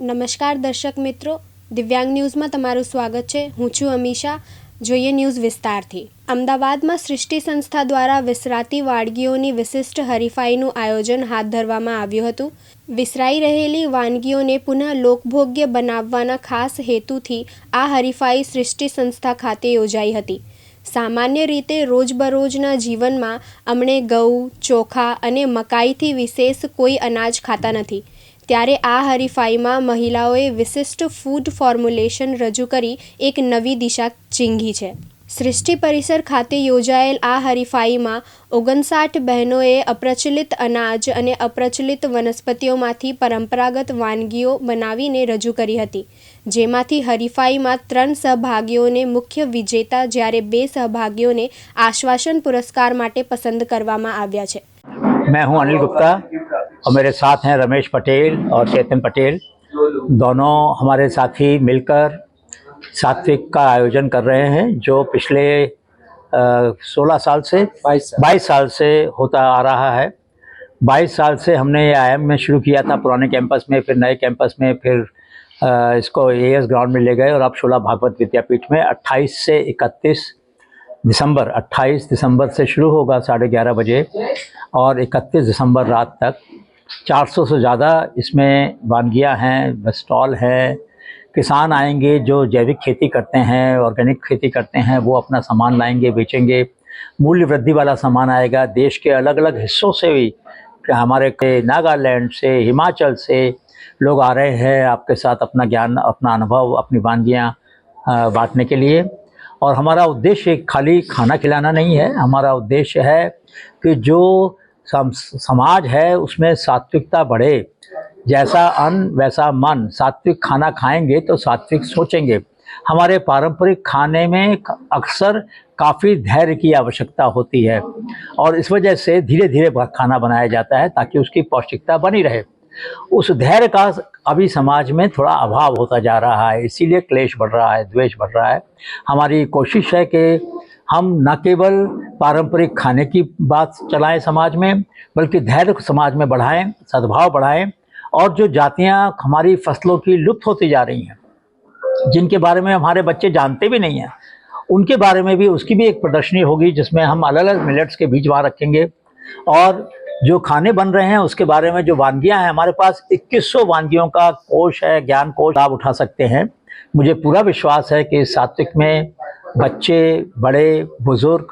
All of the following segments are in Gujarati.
નમસ્કાર દર્શક મિત્રો. દિવ્યાંગ ન્યૂઝમાં તમારું સ્વાગત છે. હું છું અમીષા. જોઈએ ન્યૂઝ વિસ્તારથી. અમદાવાદમાં સૃષ્ટિ સંસ્થા દ્વારા વિસરાતી વાનગીઓની વિશિષ્ટ હરીફાઈનું આયોજન હાથ ધરવામાં આવ્યું હતું. વિસરાઈ રહેલી વાનગીઓને પુનઃ લોકભોગ્ય બનાવવાના ખાસ હેતુથી આ હરીફાઈ સૃષ્ટિ સંસ્થા ખાતે યોજાઈ હતી. સામાન્ય રીતે રોજબરોજના જીવનમાં અમણે ઘઉં ચોખા અને મકાઈથી વિશેષ કોઈ અનાજ ખાતા નથી. ત્યારે આ હરીફાઈમાં મહિલાઓએ વિશિષ્ટ ફૂડ ફોર્મ્યુલેશન રજૂ કરી એક નવી દિશા ચીંધી છે. સૃષ્ટિ પરિસર ખાતે યોજાયેલ આ હરીફાઈમાં ઓગણસાઠ બહેનોએ અપ્રચલિત અનાજ અને અપ્રચલિત વનસ્પતિઓમાંથી પરંપરાગત વાનગીઓ બનાવીને રજૂ કરી હતી. જેમાંથી હરીફાઈમાં ત્રણ સહભાગીઓને મુખ્ય વિજેતા જ્યારે બે સહભાગીઓને આશ્વાસન પુરસ્કાર માટે પસંદ કરવામાં આવ્યા છે. મેં હું અનિલ ગુપ્તા और मेरे साथ हैं रमेश पटेल और चेतन पटेल। दोनों हमारे साथी मिलकर सात्विक का आयोजन कर रहे हैं जो पिछले सोलह साल से बाईस साल। साल से होता आ रहा है। बाईस साल से हमने ये आई में शुरू किया था पुराने कैंपस में फिर नए कैंपस में फिर अ, इसको ए एस ग्राउंड में ले गए और अब शोला भागवत विद्यापीठ में 28 से 31 दिसंबर 28 दिसंबर से शुरू होगा साढ़े ग्यारह बजे और 31 दिसंबर रात तक। 400 से ज़्यादा इसमें वानगियाँ हैं स्टॉल हैं। किसान आएँगे जो जैविक खेती करते हैं, ऑर्गेनिक खेती करते हैं, वो अपना सामान लाएँगे, बेचेंगे। मूल्य वृद्धि वाला सामान आएगा। देश के अलग अलग हिस्सों से भी, हमारे नागालैंड से, हिमाचल से लोग आ रहे हैं आपके साथ अपना ज्ञान, अपना अनुभव, अपनी वानगियाँ बांटने के लिए। और हमारा उद्देश्य खाली खाना खिलाना नहीं है। हमारा उद्देश्य है कि जो सम, समाज है उसमें सात्विकता बढ़े। जैसा अन्न वैसा मन। सात्विक खाना खाएँगे तो सात्विक सोचेंगे। हमारे पारंपरिक खाने में अक्सर काफ़ी धैर्य की आवश्यकता होती है और इस वजह से धीरे धीरे खाना बनाया जाता है ताकि उसकी पौष्टिकता बनी रहे। उस धैर्य का अभी समाज में थोड़ा अभाव होता जा रहा है इसीलिए क्लेश बढ़ रहा है द्वेष बढ़ रहा है। हमारी कोशिश है कि हम न केवल पारंपरिक खाने की बात चलाएँ समाज में, बल्कि धैर्य समाज में बढ़ाएँ, सद्भाव बढ़ाएँ, और जो जातियाँ हमारी फ़सलों की लुप्त होती जा रही हैं, जिनके बारे में हमारे बच्चे जानते भी नहीं हैं, उनके बारे में भी उसकी भी एक प्रदर्शनी होगी, जिसमें हम अलग अलग मिलेट्स के बीज वहाँ रखेंगे, और जो खाने बन रहे हैं, उसके बारे में जो वानगियाँ हैं, हमारे पास 2100 वानगियों का कोष है, ज्ञान कोष लाभ उठा सकते हैं। मुझे पूरा विश्वास है कि सात्विक में बच्चे, बड़े, बुज़ुर्ग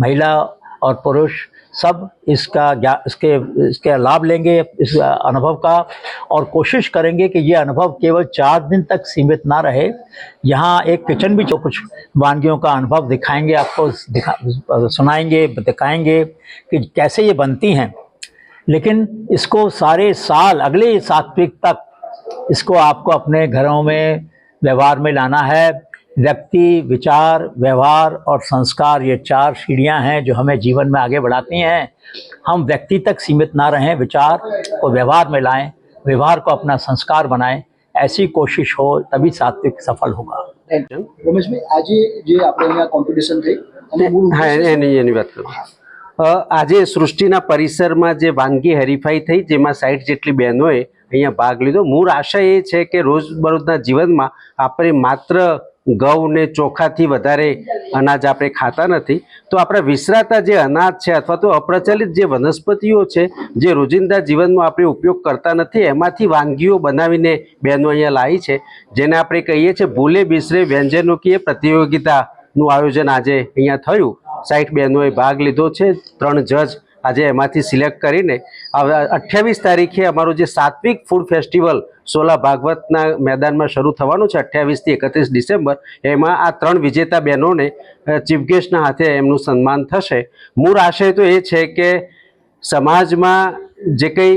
महिला और पुरुष सब इसका इसके इसके लाभ लेंगे इस अनुभव का और कोशिश करेंगे कि ये अनुभव केवल चार दिन तक सीमित ना रहे। यहाँ एक किचन भी जो कुछ वानगियों का अनुभव दिखाएँगे, आपको दिखा, सुनाएँगे, दिखाएँगे कि कैसे ये बनती हैं। लेकिन इसको सारे साल, अगले सात्विक तक इसको आपको अपने घरों में, व्यवहार में लाना है। व्यक्ति विचार व्यवहार और संस्कार ये चार सीढ़ियां हैं जो हमें जीवन में आगे बढ़ाती हैं हम व्यक्ति तक सीमित ना रहें विचार को व्यवहार में लाएं व्यवहार को अपना संस्कार बनाएं ऐसी कोशिश हो तभी सात्विक सफल होगा રમેશભાઈ આજે જે આપણે અહીંયા કોમ્પિટિશન થઈ અને મૂળ હા ઉદ્દેશ્ય એની એની વાત કરું અ, આજે સૃષ્ટિના પરિસરમાં જે વાનગી હરીફાઈ થઈ જેમાં સાઠ જેટલી બહેનોએ અહીંયા ભાગ લીધો મૂળ આશા એ છે કે રોજબરોજના જીવનમાં આપણે માત્ર ઘઉં ને ચોખાથી વધારે અનાજ આપણે ખાતા નથી. તો આપણા વિસરાતા જે અનાજ છે અથવા તો અપ્રચલિત જે વનસ્પતિઓ છે, જે રોજિંદા જીવનમાં આપણે ઉપયોગ કરતા નથી, એમાંથી વાનગીઓ બનાવીને બહેનો અહીંયા લાવી છે. જેને આપણે કહીએ છીએ ભૂલે બિસરે વ્યંજનો કીએ પ્રતિયોગિતાનું આયોજન આજે અહીંયા થયું. સાઠ બહેનોએ ભાગ લીધો છે, ત્રણ જજ આજે એમાંથી સિલેક્ટ કરીને અઠ્યાવીસ તારીખે અમારું જે સાત્વિક ફૂડ ફેસ્ટિવલ સોલા ભાગવતના મેદાનમાં શરૂ થવાનું છે અઠ્યાવીસથી એકત્રીસ ડિસેમ્બર, એમાં આ ત્રણ વિજેતા બહેનોને ચીફ ગેસ્ટના હાથે એમનું સન્માન થશે. મૂળ આશય તો એ છે કે સમાજમાં જે કંઈ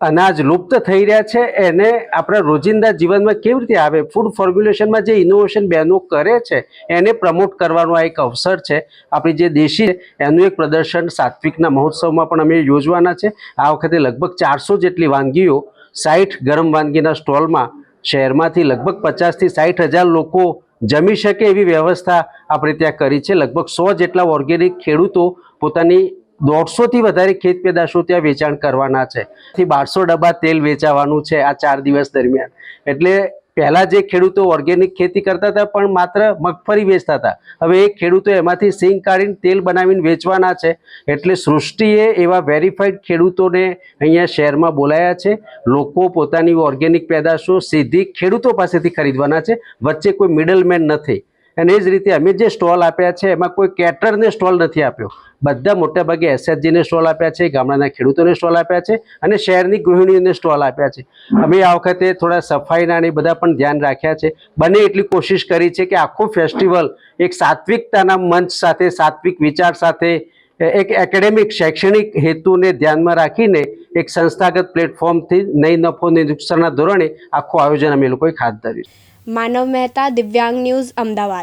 અનાજ લુપ્ત થઈ રહ્યા છે. એને આપણા રોજિંદા જીવનમાં કેવી રીતે આવે? ફૂડ ફોર્મ્યુલેશનમાં જે ઇનોવેશન બહેનો કરે છે, એને પ્રમોટ કરવાનો આ એક અવસર છે. આપણી જે દેશી એનું એક પ્રદર્શન સાત્વિકના મહોત્સવમાં પણ અમે યોજવાના છે. આ વખતે લગભગ ચારસો જેટલી વાનગીઓ સાઠ ગરમ વાનગીના સ્ટોલમાં, શહેરમાંથી લગભગ પચાસથી સાઠ હજાર લોકો જમી શકે એવી વ્યવસ્થા આપણે ત્યાં કરી છે. લગભગ સો જેટલા ઓર્ગેનિક ખેડૂતો પોતાની દોઢસોથી વધારે ખેત પેદાશો ત્યાં વેચાણ કરવાના છે. થી બારસો ડબ્બા તેલ વેચાવાનું છે આ ચાર દિવસ દરમિયાન. એટલે પહેલાં જે ખેડૂતો ઓર્ગેનિક ખેતી કરતા હતા, પણ માત્ર મગફળી વેચતા હતા. હવે એ ખેડૂતો એમાંથી સિંગ કાઢીને તેલ બનાવીને વેચવાના છે. એટલે સૃષ્ટિએ એવા વેરીફાઈડ ખેડૂતોને અહીંયા શહેરમાં બોલાયા છે. લોકો પોતાની ઓર્ગેનિક પેદાશો સીધી ખેડૂતો પાસેથી ખરીદવાના છે. વચ્ચે કોઈ મિડલમેન નથી. અને એ જ રીતે અમે જે સ્ટોલ આપ્યા છે, એમાં કોઈ કેટરને સ્ટોલ નથી આપ્યો. બધા મોટાભાગે એસએચજીને સ્ટોલ આપ્યા છે, ગામડાના ખેડૂતોને સ્ટોલ આપ્યા છે અને શહેરની ગૃહિણીઓને સ્ટોલ આપ્યા છે. અમે આ વખતે થોડા સફાઈના અને બધા પણ ધ્યાન રાખ્યા છે. બને એટલી કોશિશ કરી છે કે આખું ફેસ્ટિવલ એક સાત્વિકતાના મંચ સાથે, સાત્વિક વિચાર સાથે, એક એકેડેમિક શૈક્ષણિક હેતુને ધ્યાનમાં રાખીને એક સંસ્થાગત પ્લેટફોર્મથી નહીં નફો, નહીં નુકસાનના ધોરણે આખું આયોજન અમે લોકોએ હાથ ધર્યું માનવ મહેતા, દિવ્યાંગ ન્યૂઝ, અમદાવાદ.